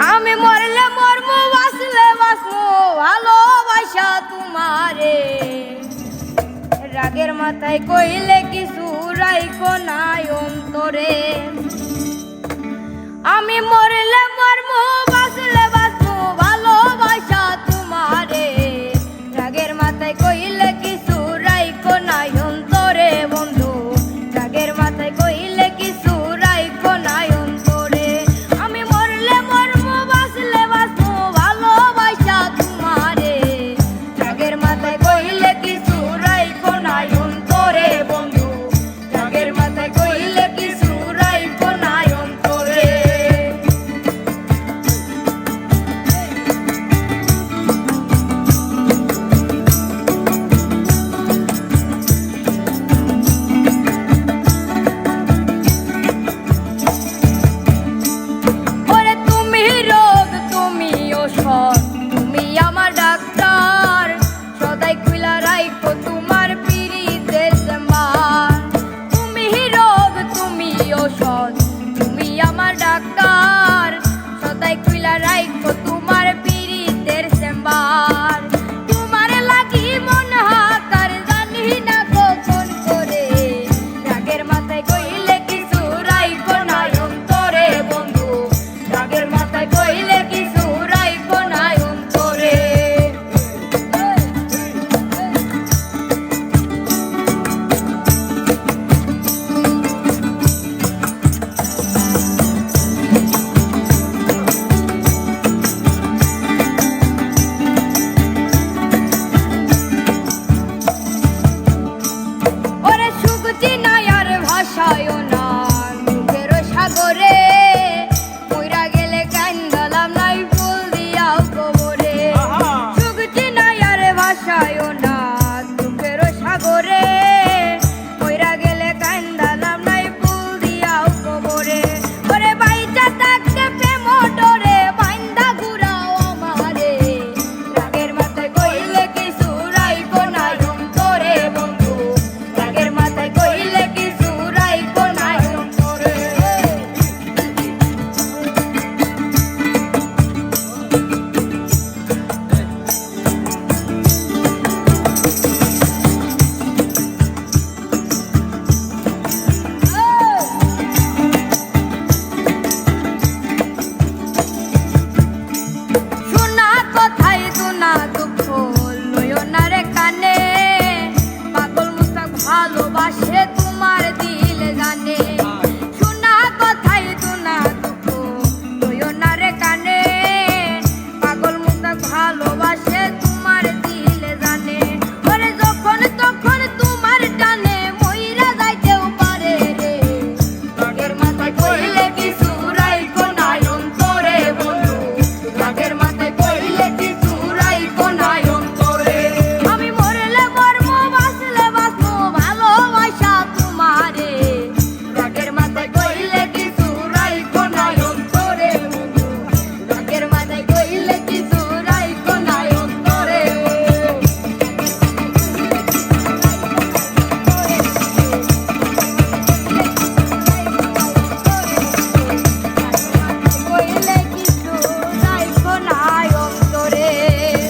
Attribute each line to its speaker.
Speaker 1: আমি মরলে মরব বাসলে বাসবো ভালোবাসা তোমারে। রাগের মাথায় কইলে কিছু রাইখো নাই অন্তরে। আমি মরলে 说。